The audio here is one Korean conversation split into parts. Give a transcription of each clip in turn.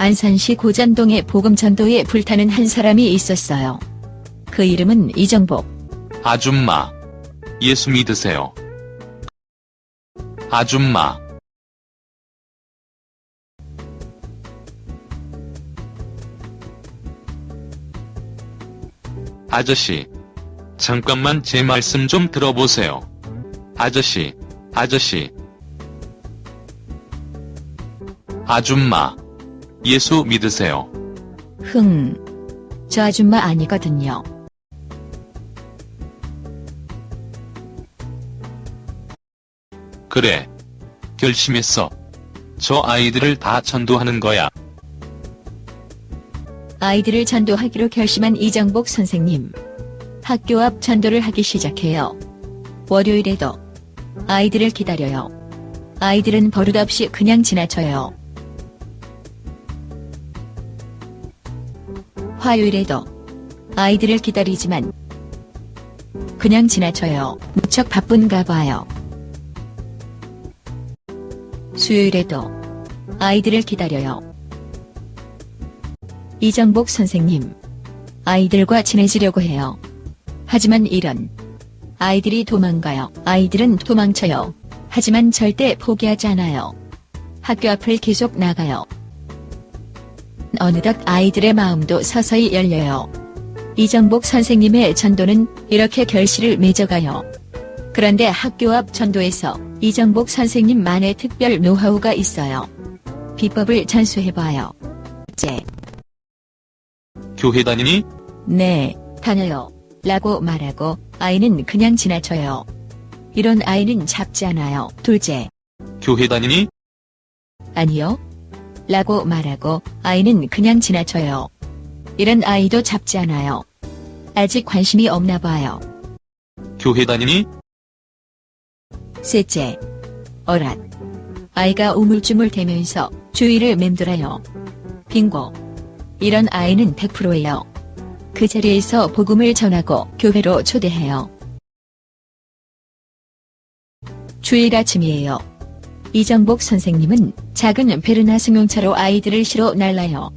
안산시 고잔동의 복음전도에 불타는 한 사람이 있었어요. 그 이름은 이정복. 아줌마. 예수 믿으세요. 아줌마. 아저씨. 잠깐만 제 말씀 좀 들어보세요. 아저씨, 아저씨. 아줌마. 예수 믿으세요. 흥. 저 아줌마 아니거든요. 그래. 결심했어. 저 아이들을 다 전도하는 거야. 아이들을 전도하기로 결심한 이정복 선생님. 학교 앞 전도를 하기 시작해요. 월요일에도 아이들을 기다려요. 아이들은 버릇없이 그냥 지나쳐요. 화요일에도 아이들을 기다리지만 그냥 지나쳐요. 무척 바쁜가 봐요. 수요일에도 아이들을 기다려요. 이정복 선생님. 아이들과 친해지려고 해요. 하지만 이런. 아이들이 도망가요. 아이들은 도망쳐요. 하지만 절대 포기하지 않아요. 학교 앞을 계속 나가요. 어느덧 아이들의 마음도 서서히 열려요. 이정복 선생님의 전도는 이렇게 결실을 맺어가요. 그런데 학교 앞 전도에서 이정복 선생님만의 특별 노하우가 있어요. 비법을 전수해봐요. 째. 교회 다니니? 네, 다녀요. 라고 말하고 아이는 그냥 지나쳐요. 이런 아이는 잡지 않아요. 둘째, 교회 다니니? 아니요. 라고 말하고 아이는 그냥 지나쳐요. 이런 아이도 잡지 않아요. 아직 관심이 없나 봐요. 교회 다니니? 셋째, 어랏. 아이가 우물쭈물 대면서 주위를 맴돌아요. 빙고. 이런 아이는 100%예요. 그 자리에서 복음을 전하고 교회로 초대해요. 주일 아침이에요. 이정복 선생님은 작은 베르나 승용차로 아이들을 실어 날라요.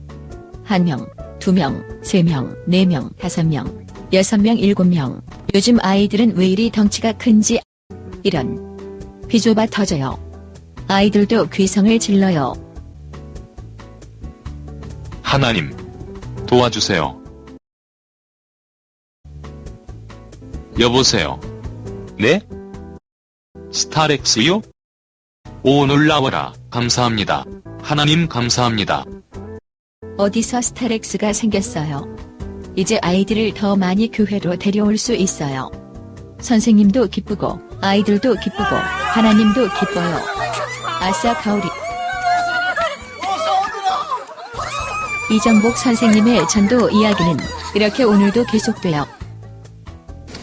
한 명, 두 명, 세 명, 네 명, 다섯 명, 여섯 명, 일곱 명. 요즘 아이들은 왜 이리 덩치가 큰지 이런 비좁아 터져요. 아이들도 귀성을 질러요. 하나님. 도와주세요. 여보세요. 네? 스타렉스요? 오 놀라워라. 감사합니다. 하나님 감사합니다. 어디서 스타렉스가 생겼어요. 이제 아이들을 더 많이 교회로 데려올 수 있어요. 선생님도 기쁘고 아이들도 기쁘고 하나님도 기뻐요. 아싸 가오리. 이정복 선생님의 전도 이야기는 이렇게 오늘도 계속돼요.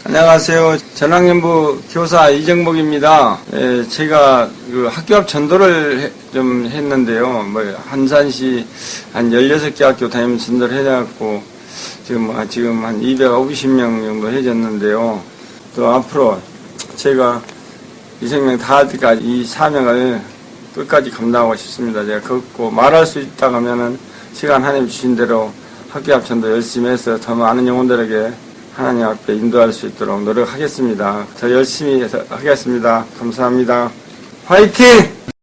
안녕하세요. 전학년부 교사 이정복입니다. 예, 제가 그 학교 앞 전도를 해- 좀 했는데요. 뭐, 한산시 한 16개 학교 다니면서 전도를 해갖고, 지금, 아, 지금 한 250명 정도 해졌는데요. 또 앞으로 제가 이 생명 다할 때까지 이 사명을 끝까지 감당하고 싶습니다. 제가 걷고 말할 수 있다 하면은 시간 하나님 주신 대로 학교 앞 전도 열심히 해서 더 많은 영혼들에게 하나님 앞에 인도할 수 있도록 노력하겠습니다. 더 열심히 하겠습니다. 감사합니다. 화이팅!